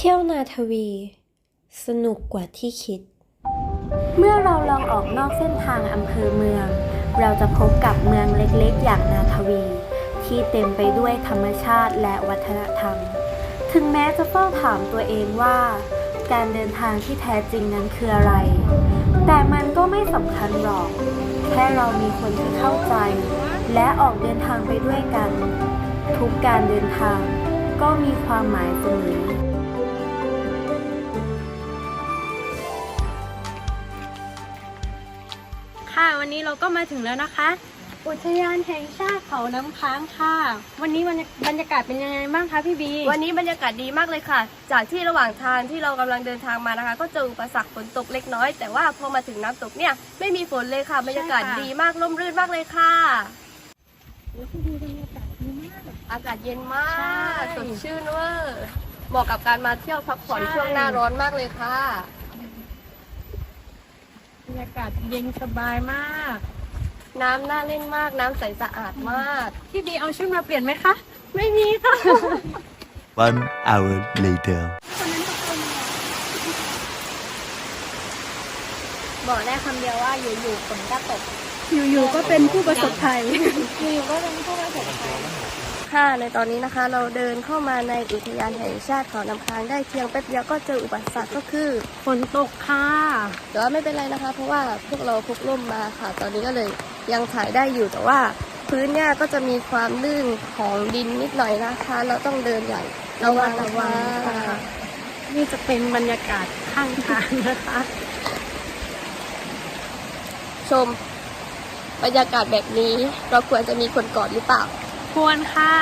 เที่ยวนาทวี สนุกกว่าที่คิด เมื่อเราลองออกนอกเส้นทางอำเภอเมือง เราจะพบกับเมืองเล็กๆ อย่างนาทวี ที่เต็มไปด้วยธรรมชาติและวัฒนธรรม ถึงแม้จะเฝ้าถามตัวเองว่า การเดินทางที่แท้จริงนั้นคืออะไร แต่มันก็ไม่สำคัญหรอก แค่เรามีคนที่เข้าใจ และออกเดินทางไปด้วยกัน ทุกการเดินทางก็มีความหมายเสมอ ค่ะวันนี้เราก็มาถึงแล้วนะคะ อุทยานแห่งชาติเขาน้ำค้างค่ะ วันนี้บรรยาบรรยากาศเป็นยังไงบ้างคะพี่บี วันนี้บรรยากาศดีมากเลยค่ะ จากที่ระหว่างทางที่เรากำลังเดินทางมานะคะ ก็เจออุปสรรคฝนตกเล็กน้อย แต่ว่าพอมาถึงน้ำตกเนี่ยไม่มีฝนเลยค่ะบรรยากาศดีมากร่มรื่นมากเลยค่ะอากาศเย็นมากสดชื่นเวอร์เหมาะกับการมาเที่ยวพักผ่อนช่วงหน้าร้อนมากเลยค่ะ บรรยากาศเย็นสบายมาก น้ำน่าเล่นมาก น้ำใสสะอาดมาก พี่บีเอาชุดมาเปลี่ยนไหมคะ ไม่มีค่ะ One hour later. บอกได้คำเดียวว่าอยู่ๆฝนก็ตก อยู่ๆก็เป็นผู้ประสบภัย อยู่ๆก็เป็นผู้ประสบภัย ค่ะ ในตอนนี้นะคะเราเดินเข้ามาในอุทยานแห่งชาติเขาน้ำค้างได้เพียงแป๊บเดียวก็เจออุปสรรคก็คือฝนตกค่ะแต่ว่าไม่เป็นไรนะคะ เพราะว่าพวกเราพกร่มมาค่ะ ตอนนี้ก็เลยยังถ่ายได้อยู่แต่ว่าพื้นเนี่ยก็จะมีความลื่นของดินนิดหน่อยนะคะ เราต้องเดินอย่างระวังระวังค่ะนี่จะเป็นบรรยากาศข้างทางนะคะ ชม บรรยากาศแบบนี้ เราควรจะมีคนกอดหรือเปล่า ควรค่ะ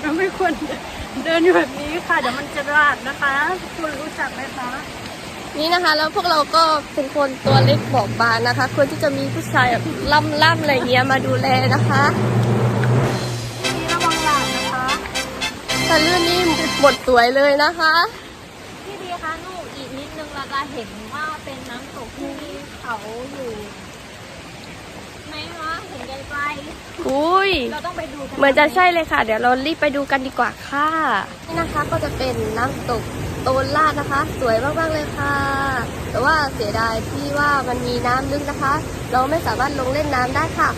เราไม่ควรเดินอยู่แบบนี้ค่ะ เดี๋ยวมันจะราดนะคะคุณรู้จักไหมคะนี่นะคะแล้วพวกเราก็เป็นคนตัวเล็กบอบบางนะคะควรที่จะมีผู้ชายแบบล่ำๆอะไรเงี้ยมาดูแลนะคะนี่ระวังหลานนะคะถ้าลื่นนี่หมดสวยเลยนะคะพี่ดีคะหนูอีกนิดนึงเราจะเห็นว่าเป็นน้ำตกที่เขาอยู่ไหมคะเห็น ไกลอุ้ยๆเราต้องไปดูกันเหมือนจะใช่เลยค่ะ เดี๋ยวเรารีบไปดูกันดีกว่าค่ะ นี่นะคะก็จะเป็นน้ำตกโตนลาดนะคะ สวยมากๆเลยค่ะ แต่ว่าเสียดายที่ว่ามันมีน้ำลึกนะคะ เราไม่สามารถลงเล่นน้ำได้ค่ะ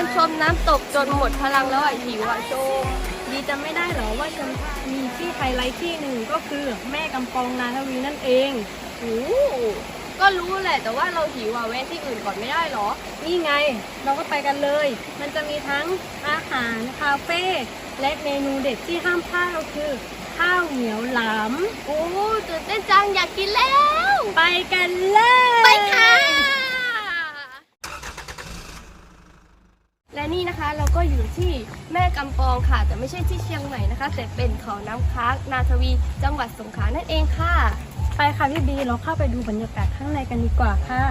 lost เดินชมน้ำตกจนหมดพลังแล้วอะหิวอะโจดีจำไม่ได้เหรอว่าจะมีที่ไฮไลท์ที่หนึ่งก็คือแม่กำปองนาทวีนั่นเองโอ้ก็รู้แหละแต่ว่าเราหิวอะแวะที่อื่นก่อนไม่ได้เหรอ นี่ไง เราก็ไปกันเลย มันจะมีทั้งอาหารคาเฟ่และเมนูเด็ดที่ห้ามพลาดก็คือ ข้าวเหนียวหลามโอ้ตื่นเต้นจังอยากกินแล้ว ไปกันเลย ไปค่ะ และ นี่นะคะ เราก็อยู่ที่แม่กำปองค่ะ แต่ไม่ใช่ที่เชียงใหม่นะคะ แต่เป็นเขาน้ำค้างนาทวี จังหวัดสงขลานั่นเองค่ะ ไปค่ะพี่บีเราเข้าไปดูบรรยากาศข้างในกันดีกว่าค่ะ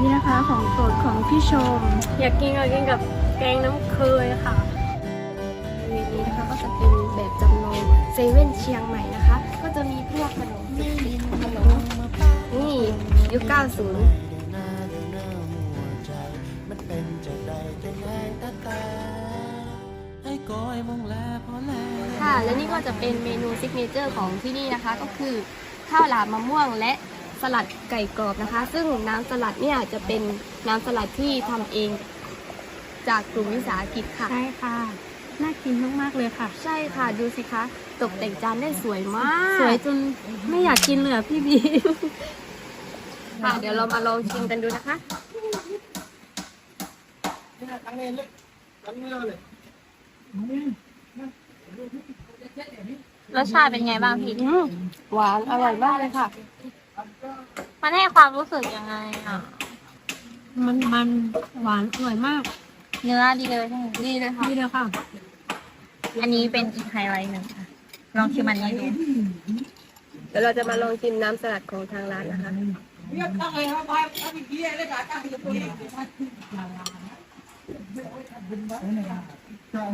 นี่นะคะของโปรดของพี่ชม อยากกินก็กินกับแกงน้ำเคยค่ะ เซเว่นเชียงใหม่นะคะ ก็จะมีพวกขนมสุกี้ขนมนี่ยุค 90ค่ะและนี่ก็จะเป็นเมนูซิกเนเจอร์ของที่นี่นะคะ ก็คือข้าวหลามมะม่วงและสลัดไก่กรอบนะคะ ซึ่งน้ำสลัดเนี่ยจะเป็นน้ำสลัดที่ทำเองจากกลุ่มวิสาหกิจค่ะใช่ค่ะ น่ากินมากๆเลยค่ะ ใช่ค่ะดูสิคะ ตกแต่งจานได้สวยมาก สวยจนไม่อยากกินเลยอะพี่บีค่ะ เดี๋ยวเรามาลองชิมกันดูนะคะ รสชาติเป็นไงบ้างพี่ อืมหวานอร่อยมากเลยค่ะ มันให้ความรู้สึกยังไงอะ มันมันหวานอร่อยมาก เนื้อดีเลยใช่ไหมดีเลยค่ะ นี่เลยค่ะ อันนี้เป็นอีกไฮไลท์หนึ่งค่ะ ลองชิมอันนี้ดูเดี๋ยวเราจะมาลองชิมน้ำสลัดของทางร้านนะคะ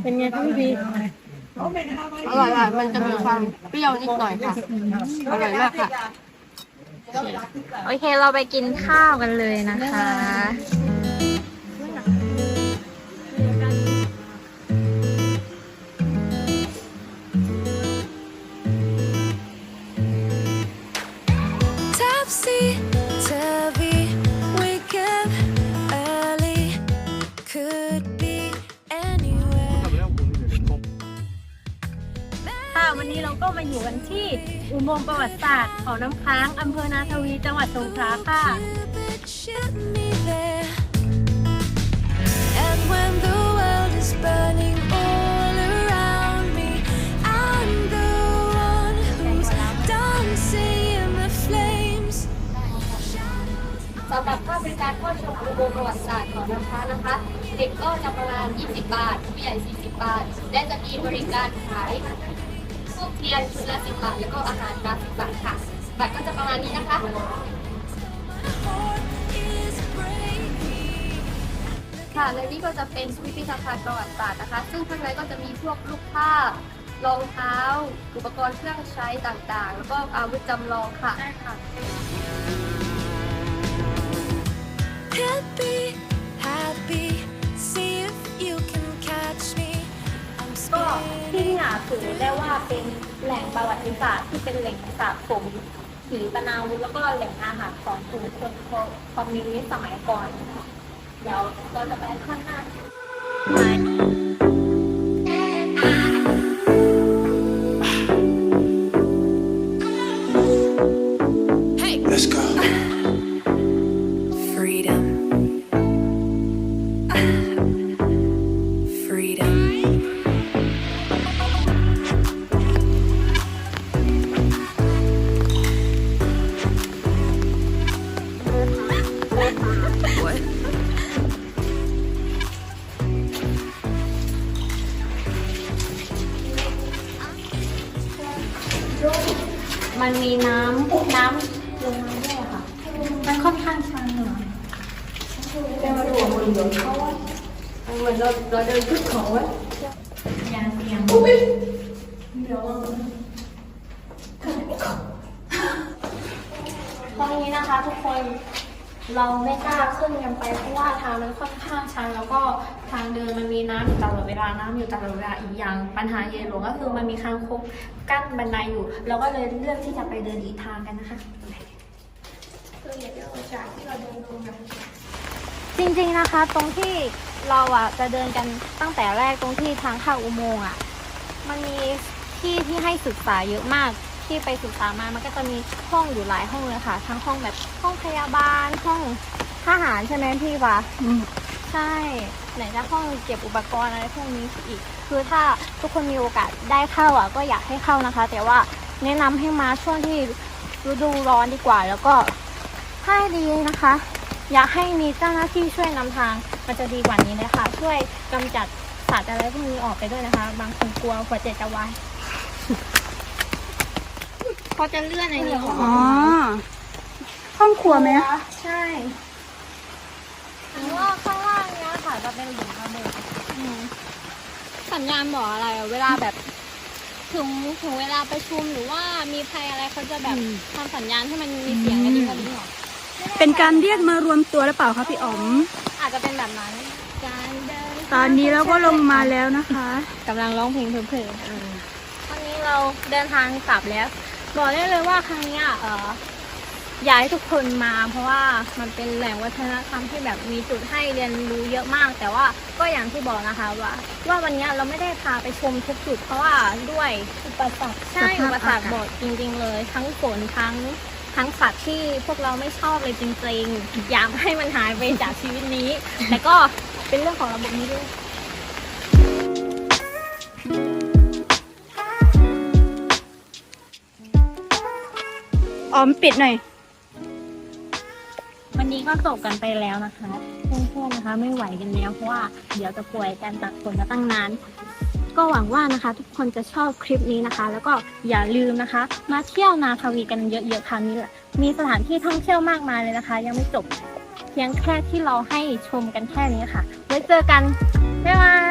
เป็นไงคะพี่บีอร่อยค่ะมันจะมีความเปรี้ยวนิดหน่อยค่ะ อร่อยมากค่ะ โอเค เราไปกินข้าวกันเลยนะคะ วันนี้เราก็มาอยู่กันที่อุโมงค์ประวัติศาสตร์เขาน้ำค้างอำเภอนาทวีจังหวัดสงขลาค่ะ But shoot me there. And when the world is burning all around me, I'm the one who's dancing in the flames. สำหรับค่าบริการเข้าชมอุโมงค์ประวัติศาสตร์ของน้ำค้างนะคะ เด็กก็จะประมาณ 20 บาท ผู้ใหญ่ 40 บาท และจะมีบริการขาย พวกเทียนชุดละ10บบาทแล้วก็อาหารละ10บบาทค่ะบัตรก็จะประมาณนี้นะคะ ค่ะและนี่ก็จะเป็นพิพิธภัณฑ์ประวัติศาสตร์นะคะ ซึ่งข้างในก็จะมีพวกรูปภาพรองเท้า อุปกรณ์เครื่องใช้ต่างๆ แล้วก็อาวุธจำลองค่ะ Happy, happy. ถือได้ว่าเป็นแหล่งประวัติศาสตร์ที่เป็นแหล่งสะสมขีปนาวุธแล้วก็แหล่งอาหารของกลุ่มคนคอมมิวนิสต์สมัยก่อนเดี๋ยวเราจะไปข้างหน้า มันมีน้ำน้ำลงมาด้วยค่ะ มันค่อนข้างชันเหรอเหมือนเราเราเดินขึ้นเขาไว้ยางเตียงตอนนี้นะคะทุกคน เราไม่กล้าขึ้นกันไปเพราะว่าทางมันค่อนข้างชันแล้วก็ทางเดินมันมีน้ำอยู่ตลอดเวลาน้ำอยู่ตลอดเวลาอีกอย่างปัญหาใหญ่หลวงก็คือมันมีคางคกกั้นบันไดอยู่ เราก็เลยเลือกที่จะไปเดินอีกทางกันนะคะจริงๆนะคะ ตรงที่เราอะจะเดินกันตั้งแต่แรกตรงที่ทางเข้าอุโมงค์อะ มันมีที่ที่ให้ศึกษาเยอะมาก ที่ไปศึกษามามันก็จะมีห้องอยู่หลายห้องเลยค่ะ ทั้งห้องแบบห้องพยาบาลห้องทหารใช่ไหมพี่วะใช่ไหนจะห้องเก็บอุปกรณ์อะไรพวกนี้อีก คือถ้าทุกคนมีโอกาสได้เข้าอะ ก็อยากให้เข้านะคะ แต่ว่าแนะนำให้มาช่วงที่ฤดูร้อนดีกว่า แล้วก็ถ้าดีนะคะ อยากให้มีเจ้าหน้าที่ช่วยนำทางมันจะดีกว่านี้เลยค่ะช่วยกำจัดสัตว์อะไรพวกนี้ออกไปด้วยนะคะ บางคนกลัวหัวใจจะวาย เขาจะเลื่อนไอ้นี่ออกอ๋อ ห้องครัวไหมใช่หรือว่าข้างล่างเนี้ยค่ะจะเป็นหลุมระเบิดสัญญาณบอกอะไรอะเวลาแบบ ถึงถึงเวลาประชุมหรือว่ามีภัยอะไรเขาจะแบบทำสัญญาณให้มันมีเสียงกันดีกว่านี้หรอเป็นการเรียกมารวมตัวหรือเปล่าคะพี่อ๋อม อาจจะเป็นแบบนั้นการเดินตอนนี้เราก็ลงมาแล้วนะคะกำลังร้องเพลงเพลินๆวันนี้เราเดินทางกลับแล้ว บอกได้เลยว่าครั้งเนี้ยเอออยากให้ทุกคนมา เพราะว่ามันเป็นแหล่งวัฒนธรรมที่แบบมีจุดให้เรียนรู้เยอะมาก แต่ว่าก็อย่างที่บอกนะคะว่า ว่าวันเนี้ยเราไม่ได้พาไปชมทุกจุด เพราะว่าด้วยอุปสรรคใช่สภาพอุปสรรคอากาศบทจริง ๆ เลย ทั้งฝนทั้งทั้งสัตว์ที่พวกเราไม่ชอบเลยจริง ๆ อยากให้มันหายไปจากชีวิตนี้ แต่ก็เป็นเรื่องของระบบนี้ด้วย อ๋อมปิดหน่อย วันนี้ก็จบกันไปแล้วนะคะเพื่อนๆนะคะไม่ไหวกันแล้วเพราะว่าเดี๋ยวจะป่วยกันจากฝนมาตั้งนานก็หวังว่านะคะทุกคนจะชอบคลิปนี้นะคะ แล้วก็อย่าลืมนะคะ มาเที่ยวนาทวีกันเยอะๆคราวนี้แหละมีสถานที่ท่องเที่ยวมากมายเลยนะคะ ยังไม่จบเพียงแค่ที่เราให้ชมกันแค่นี้ค่ะไว้เจอกันบ๊ายบาย